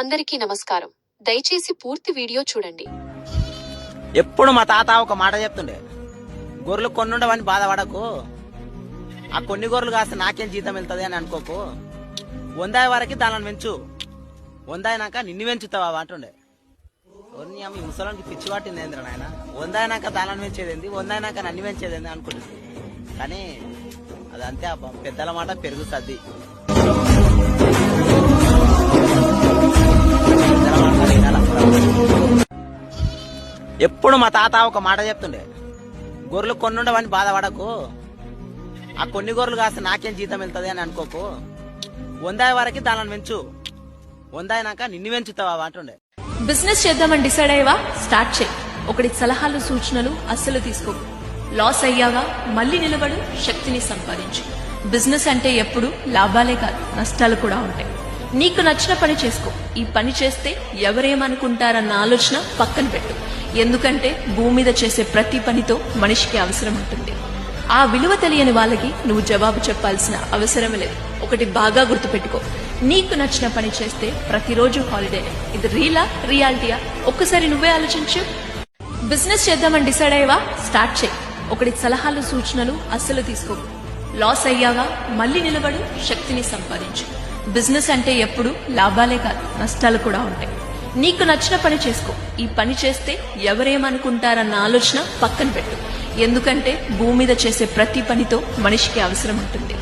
అందరికీ నమస్కారం. దయచేసి పూర్తి వీడియో చూడండి. ఎప్పుడు మా తాత ఒక మాట చెప్తుండే? గొర్రెలు కొన్నుండవని బాధపడకు. ఆ కొన్ని గొర్రెలు కాస్త నాకేం జీతం వెళ్తుంది అని అనుకోకు. వందాయి వరకు దానిని పెంచు. వందాయినాక నిన్ను పెంచుతావా అంటుండే. ఓర్ని అమ్మ ముసలానికి పిచ్చి పట్టింది ఏంద్ర నాయన? వందాయినాక దానిని పెంచేదేంది వందాయినాక నన్ను పెంచేదేంది అనుకుంటుంది కానీ అదంతే పెద్దల మాట పెరుగుతుంది పెద్దల ఎప్పుడు మా తాత ఒక మాట చెప్తుండే గొర్రెలు కొన్నుండవని బాధపడకు. ఆ కొన్ని గొర్రెలు కాస్త నాకేం జీతం వెళ్తుంది అని అనుకోకు. వందాయి వరకు దానిని పెంచు. వందాయినాక నిన్ను పెంచుతావా అంటుండే. బిజినెస్ చేద్దామని డిసైడ్ అయ్యేవా? స్టార్ట్ చేయి. ఒకటి సలహాలు సూచనలు అస్సలు తీసుకోకు లాస్ అయ్యావా? మళ్ళీ నిలబడు శక్తిని సంపాదించు. బిజినెస్ అంటే ఎప్పుడు? లాభాలే కాదు నష్టాలు కూడా ఉంటాయి. నీకు నచ్చిన పని చేసుకో. ఈ పని చేస్తే ఎవరేమనుకుంటారన్న ఆలోచన పక్కన పెట్టు. ఎందుకంటే భూమి మీద చేసే ప్రతి పనితో మనిషికి అవసరం ఉంటుంది. ఆ విలువ తెలియని వాళ్ళకి నువ్వు జవాబు చెప్పాల్సిన అవసరం లేదు. ఒకటి బాగా గుర్తుపెట్టుకో. నీకు నచ్చిన పని చేస్తే ప్రతిరోజు హాలిడే ఇది రీలా రియాలిటీయా ఒక్కసారి నువ్వే ఆలోచించు. బిజినెస్ చేద్దామని డిసైడ్ అయ్యావా? స్టార్ట్ చేయి. ఒకటి సలహాలు సూచనలు అస్సలు తీసుకో లాస్ అయ్యావా? మళ్ళీ నిలబడు శక్తిని సంపాదించు. బిజినెస్ అంటే ఎప్పుడు లాభాలే కాదు నష్టాలు కూడా ఉంటాయి. నీకు నచ్చిన పని చేసుకో. ఈ పని చేస్తే ఎవరేమనుకుంటారన్న ఆలోచన పక్కన పెట్టు. ఎందుకంటే భూమి మీద చేసే ప్రతి పనితో మనిషికి అవసరం ఉంటుంది.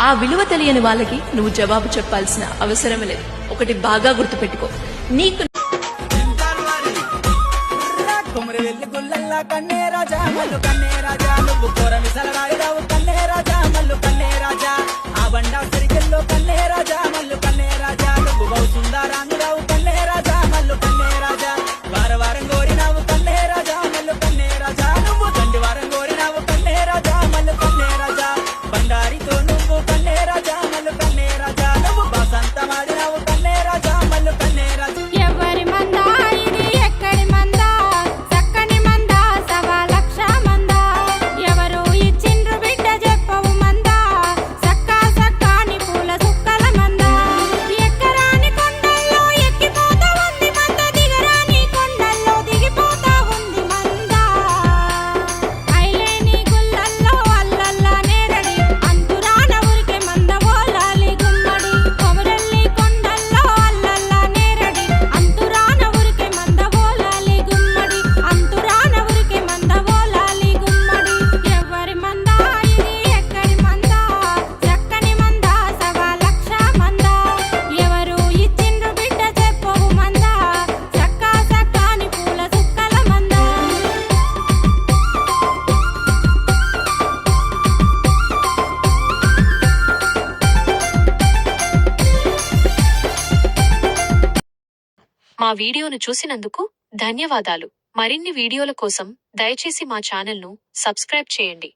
ఆ విలువ తెలియని వాళ్ళకి నువ్వు జవాబు చెప్పాల్సిన అవసరం లేదు. ఒకటి బాగా గుర్తుపెట్టుకో. నీకు కన్నే రాజా మల్లు కన్నే రాజా నువ్వు కన్నే రాజా మల్లు కన్నే రాజా. మా వీడియోను చూసినందుకు ధన్యవాదాలు. మరిన్ని వీడియోల కోసం దయచేసి మా ఛానల్ను సబ్స్క్రైబ్ చేయండి.